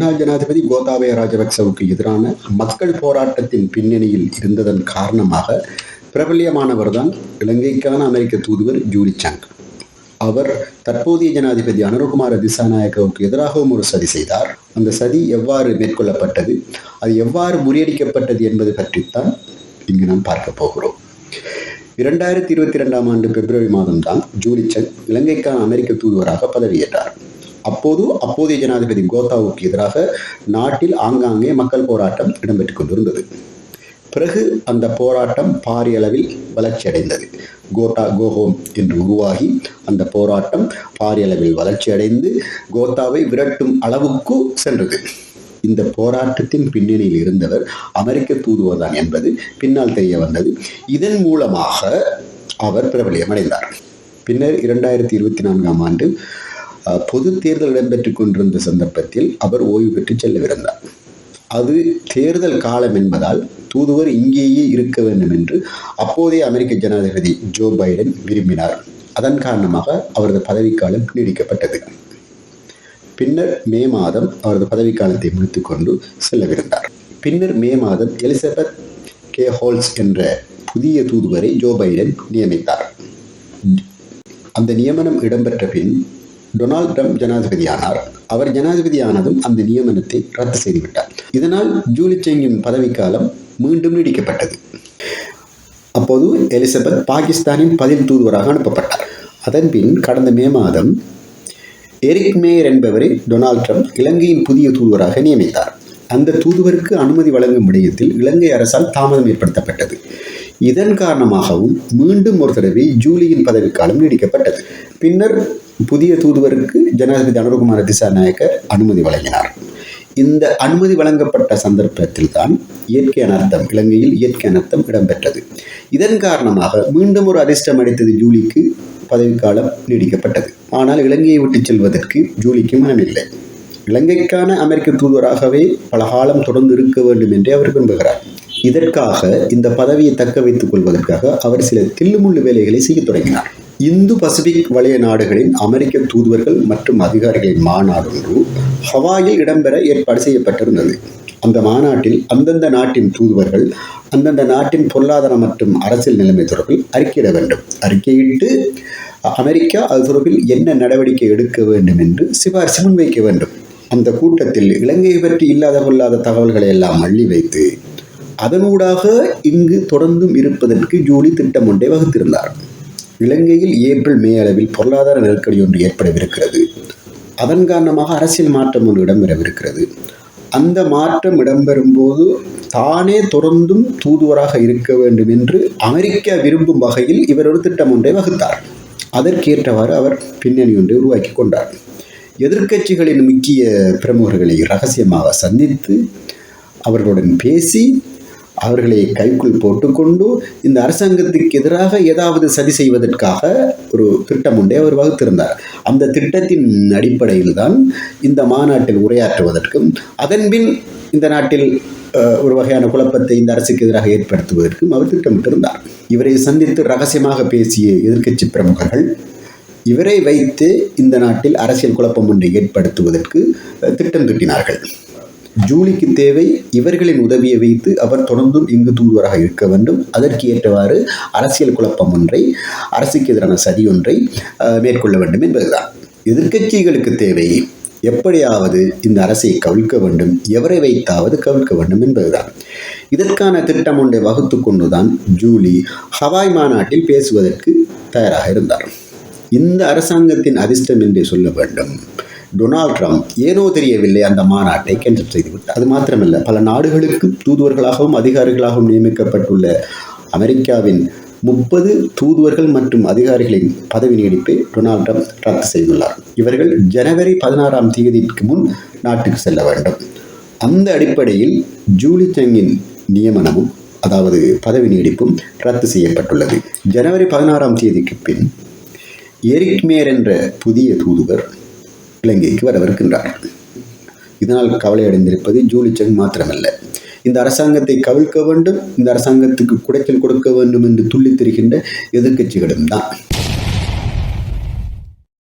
முன்னாள் ஜனாதிபதி கோத்தாபய ராஜபக்சவுக்கு எதிரான மக்கள் போராட்டத்தின் பின்னணியில் இருந்ததன் காரணமாக பிரபல்யமானவர்தான் இலங்கைக்கான அமெரிக்க தூதுவர் ஜூலி சாங். அவர் தற்போதைய ஜனாதிபதி அனுரகுமார திசாநாயக்கவுக்கு எதிராகவும் ஒரு சதி செய்தார். அந்த சதி எவ்வாறு மேற்கொள்ளப்பட்டது அது எவ்வாறு முறியடிக்கப்பட்டது என்பது பற்றித்தான் இங்கு நாம் பார்க்க போகிறோம். இரண்டாயிரத்தி இருபத்தி ரெண்டாம் ஆண்டு பிப்ரவரி மாதம்தான் ஜூலிச்சன் இலங்கைக்கான அமெரிக்க தூதுவராக பதவியேற்றார். அப்போது அப்போதைய ஜனாதிபதி கோத்தாவுக்கு எதிராக நாட்டில் ஆங்காங்கே மக்கள் போராட்டம் இடம்பெற்றுக் கொண்டிருந்தது. பிறகு அந்த போராட்டம் பாரிய அளவில் வளர்ச்சியடைந்தது. கோட்டா கோஹோம் என்று உருவாகி அந்த போராட்டம் பாரிய அளவில் வளர்ச்சியடைந்து கோத்தாவை விரட்டும் அளவுக்கு சென்றது. இந்த போராட்டத்தின் பின்னணியில் இருந்தவர் அமெரிக்க தூதுவர் தான் என்பது பின்னால் தெரிய வந்தது. இதன் மூலமாக அவர் பிரபலியமடைந்தார் பின்னர் இரண்டாயிரத்தி இருபத்தி நான்காம் ஆண்டு பொது தேர்தல் இடம்பெற்றுக் கொண்டிருந்த சந்தர்ப்பத்தில் அவர் ஓய்வு பெற்று செல்லவிருந்தார். அது தேர்தல் காலம் என்பதால் தூதுவர் இங்கேயே இருக்க வேண்டும் என்று அப்போதைய அமெரிக்க ஜனாதிபதி ஜோ பைடன் விரும்பினார். அதன் காரணமாக அவரது பதவிக்காலம் நீடிக்கப்பட்டது. பின்னர் மே மாதம் அவரது பதவிக்காலத்தை முடித்துக்கொண்டு செல்லவிருந்தார். பின்னர் மே மாதம் எலிசபெத் கே. ஹோல்ஸ் என்ற புதிய தூதுவரை ஜோ பைடன் நியமித்தார். அந்த நியமனம் இடம்பெற்ற பின் டொனால்ட் ட்ரம்ப் ஜனாதிபதியானார். அவர் ஜனாதிபதியானதும் அந்த நியமனத்தை ரத்து செய்துவிட்டார். இதனால் ஜூலி செங்கின் பதவிக்காலம் மீண்டும் நீடிக்கப்பட்டது. அப்போது எலிசபெத் பாகிஸ்தானின் பதில் தூதுவராக அனுப்பப்பட்டார். அதன்பின் கடந்த மே மாதம் எரிக் மேயர் என்பவரை டொனால்ட் ட்ரம்ப் இலங்கையின் புதிய தூதுவராக நியமித்தார். அந்த தூதுவருக்கு அனுமதி வழங்கும் விடயத்தில் இலங்கை அரசால் தாமதம் ஏற்படுத்தப்பட்டது. இதன் காரணமாகவும் மீண்டும் ஒரு தடவை ஜூலியின் பதவிக்காலம் நீடிக்கப்பட்டது. பின்னர் புதிய தூதுவருக்கு ஜனாதிபதி அனுரகுமார திசாநாயக்கர் அனுமதி வழங்கினார். இந்த அனுமதி வழங்கப்பட்ட சந்தர்ப்பத்தில் தான் இயற்கை அனர்த்தம் இலங்கையில் இயற்கை அனர்த்தம் இடம்பெற்றது. இதன் காரணமாக மீண்டும் ஒரு அதிர்ஷ்டம் அடித்தது ஜூலிக்கு பதவிக்காலம் நீடிக்கப்பட்டது. ஆனால் இலங்கையை விட்டு செல்வதற்கு ஜூலிக்கு மனமில்லை. இலங்கைக்கான அமெரிக்க தூதுவராகவே பல காலம் தொடர்ந்து இருக்க வேண்டும் என்றே அவர் விரும்புகிறார். இதற்காக இந்த பதவியை தக்க வைத்துக் கொள்வதற்காக அவர் சில தில்லுமுள்ளு வேலைகளை செய்ய தொடங்கினார். இந்து பசிபிக் வலய நாடுகளின் அமெரிக்க தூதுவர்கள் மற்றும் அதிகாரிகளின் மாநாடு ஒன்று ஹவாயில் இடம்பெற ஏற்பாடு செய்யப்பட்டிருந்தது. அந்த மாநாட்டில் அந்தந்த நாட்டின் தூதுவர்கள் அந்தந்த நாட்டின் பொருளாதார மற்றும் அரசியல் நிலைமை தொடர்பில் அறிக்கையிட வேண்டும். அறிக்கையிட்டு அமெரிக்கா அது தொடர்பில் என்ன நடவடிக்கை எடுக்க வேண்டும் என்று சிபாரிசு முன்வைக்க வேண்டும். அந்த கூட்டத்தில் இலங்கை பற்றி இல்லாத பொல்லாத தகவல்களை எல்லாம் அள்ளி வைத்து அதனூடாக இங்கு தொடர்ந்தும் இருப்பதற்கு ஜூலி திட்டம் ஒன்றை வகுத்திருந்தார். இலங்கையில் ஏப்ரல் மே அளவில் பொருளாதார நெருக்கடி ஒன்று ஏற்படவிருக்கிறது. அதன் காரணமாக அரசியல் மாற்றம் ஒன்று இடம்பெறவிருக்கிறது. அந்த மாற்றம் இடம்பெறும்போது தானே தொடர்ந்தும் தூதுவராக இருக்க வேண்டும் என்று அமெரிக்கா விரும்பும் வகையில் இவர் ஒரு திட்டம் ஒன்றை வகுத்தார். அதற்கேற்றவாறு அவர் பின்னணி ஒன்றை உருவாக்கி கொண்டார். எதிர்க்கட்சிகளின் முக்கிய பிரமுகர்களை ரகசியமாக சந்தித்து அவர்களுடன் பேசி அவர்களை கைக்குள் போட்டுக்கொண்டு இந்த அரசாங்கத்துக்கு எதிராக ஏதாவது சதி செய்வதற்காக ஒரு திட்டம் ஒன்றை அவர் வகுத்திருந்தார். அந்த திட்டத்தின் அடிப்படையில் தான் இந்த மாநாட்டில் உரையாற்றுவதற்கும் அதன்பின் இந்த நாட்டில் ஒரு வகையான குழப்பத்தை இந்த அரசுக்கு எதிராக ஏற்படுத்துவதற்கும் அவர் திட்டமிட்டிருந்தார். இவரை சந்தித்து ரகசியமாக பேசிய எதிர்க்கட்சி பிரமுகர்கள் இவரை வைத்து இந்த நாட்டில் அரசியல் குழப்பம் ஒன்றை ஏற்படுத்துவதற்கு திட்டம் தீட்டினார்கள். ஜூலிக்கு தேவை இவர்களின் உதவியை வைத்து அவர் தொடர்ந்தும் இங்கு தூதுவராக இருக்க வேண்டும். அதற்கு ஏற்றவாறு அரசியல் குழப்பம் ஒன்றை அரசுக்கு எதிரான சதி ஒன்றை அஹ், மேற்கொள்ள வேண்டும் என்பதுதான். எதிர்க்கட்சிகளுக்கு தேவை எப்படியாவது இந்த அரசை கவிழ்க்க வேண்டும் எவரை வைத்தாவது கவிழ்க்க வேண்டும் என்பதுதான். இதற்கான திட்டம் ஒன்றை வகுத்து கொண்டுதான் ஜூலி ஹவாய் மாநாட்டில் பேசுவதற்கு தயாராக இருந்தார். இந்த அரசாங்கத்தின் அதிர்ஷ்டம் என்றே சொல்ல வேண்டும். டொனால்ட் ட்ரம்ப் ஏனோ தெரியவில்லை அந்த மாநாட்டை கேன்சல் செய்துவிட்டார். அது மாத்திரமல்ல பல நாடுகளுக்கு தூதுவர்களாகவும் அதிகாரிகளாகவும் நியமிக்கப்பட்டுள்ள அமெரிக்காவின் முப்பது தூதுவர்கள் மற்றும் அதிகாரிகளின் பதவி நீடிப்பை டொனால்ட் ட்ரம்ப் ரத்து செய்துள்ளார். இவர்கள் ஜனவரி பதினாறாம் தேதிக்கு முன் நாட்டுக்கு செல்ல வேண்டும். அந்த அடிப்படையில் ஜூலி செங்கின் நியமனமும் அதாவது பதவி நீடிப்பும் ரத்து செய்யப்பட்டுள்ளது. ஜனவரி பதினாறாம் தேதிக்கு பின் எரிக் மேர் என்ற புதிய தூதுவர் இலங்கைக்கு வரவிருக்கின்றார் இதனால் கவலை அடைந்திருப்பது ஜூலி மாத்திரமல்ல. இந்த அரசாங்கத்தை கவிழ்க்க வேண்டும் இந்த அரசாங்கத்துக்கு குடைச்சல் கொடுக்க வேண்டும் என்று துள்ளித் தெரிகின்ற எதிர்க்கட்சிகளும் தான்.